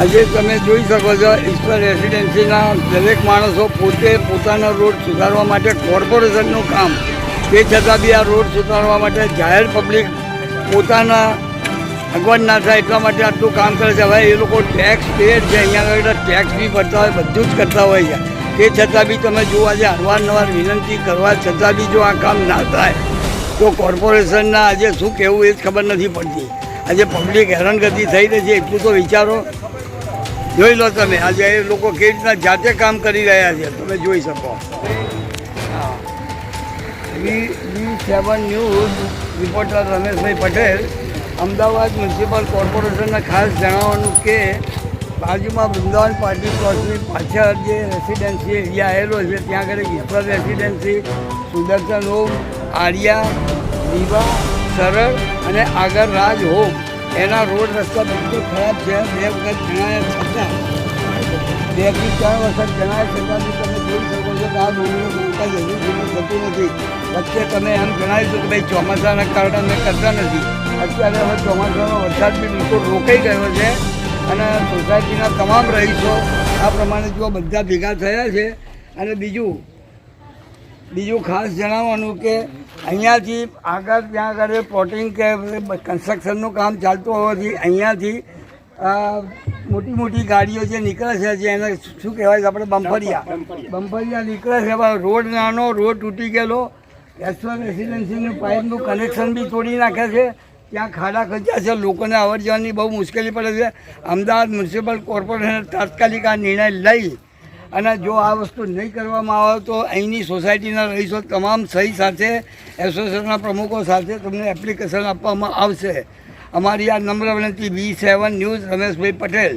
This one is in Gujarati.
આજે તમે જોઈ શકો છો, ઈશ્વર રેસિડેન્સીના દરેક માણસો પોતે પોતાનો રોડ સુધારવા માટે કોર્પોરેશનનું કામ. તે છતાં બી આ રોડ સુધારવા માટે જાહેર પબ્લિક પોતાના અગવડ ના થાય એટલા માટે આટલું કામ કરે છે. હવે એ લોકો ટેક્સ પે છે. અહીંયા આગળ ટેક્સ બી ભરતા હોય, બધું જ કરતા હોય છે. તે છતાં બી તમે જુઓ, આજે અવારનવાર વિનંતી કરવા છતાં બી જો આ કામ ના થાય, તો કોર્પોરેશનના આજે શું કહેવું એ જ ખબર નથી પડતી. આજે પબ્લિક હેરાનગતિ થઈ રહી છે. એટલું તો વિચારો જોઈ લો તમે. આજે એ લોકો કેવી રીતના જાતે કામ કરી રહ્યા છે, તમે જોઈ શકો. V V seven news reporter Rameshbhai Patel, Ahmedabad municipal કોર્પોરેશનને ખાસ જણાવવાનું કે બાજુમાં વૃંદાવન પાર્ટી પ્લોટની પાછળ જે રેસિડેન્સી એરિયા આવેલો છે, ત્યાં આગળ ઈશ્વર રેસિડેન્સી, સુદર્શન હોમ, આર્યા, દીવા, સરળ અને આગળ રાજ હોમ. એના રોડ રસ્તા બિલકુલ ખરાબ છે. બે વખત જણાયા છતાં, બેથી ત્રણ વખત જણાયા છતાં બી તમે જોઈ શકો છો કે આ રોડનું કામકાજ હજુ સુધી થતું નથી. વચ્ચે તમે એમ જણાવ્યું હતું કે ભાઈ ચોમાસાના કારણે અમે કરતા નથી. અત્યારે હવે ચોમાસાનો વરસાદ બી બિલકુલ રોકાઈ ગયો છે અને સોસાયટીના તમામ રહીશો આ પ્રમાણે જો બધા ભેગા થયા છે. અને બીજું બીજું ખાસ જણાવવાનું કે અહીંયાથી આગળ ત્યાં આગળ પ્લોટિંગ કે કન્સ્ટ્રક્શનનું કામ ચાલતું હોવાથી અહીંયાથી મોટી મોટી ગાડીઓ જે નીકળે છે જે એને શું કહેવાય છે આપણે બમ્પરિયા બમ્પરિયા. નીકળે છે રોડ નાનો રોડ તૂટી ગયેલો એસવા રેસિડેન્સીનું પાઇપનું કનેક્શન બી તોડી નાખે છે ત્યાં ખાડા ખંચ્યા છે લોકોને અવર જવાની બહુ મુશ્કેલી પડે છે. અમદાવાદ મ્યુનિસિપલ કોર્પોરેશન તાત્કાલિક આ નિર્ણય લઈ અને જો આ વસ્તુ નહીં કરવામાં આવે તો અહીંની સોસાયટીના રહીશો તમામ સહી સાથે, એસોસિએશનના પ્રમુખો સાથે તમને એપ્લિકેશન આપવામાં આવશે. અમારી આ નમ્ર વિનંતી V seven news Rameshbhai Patel.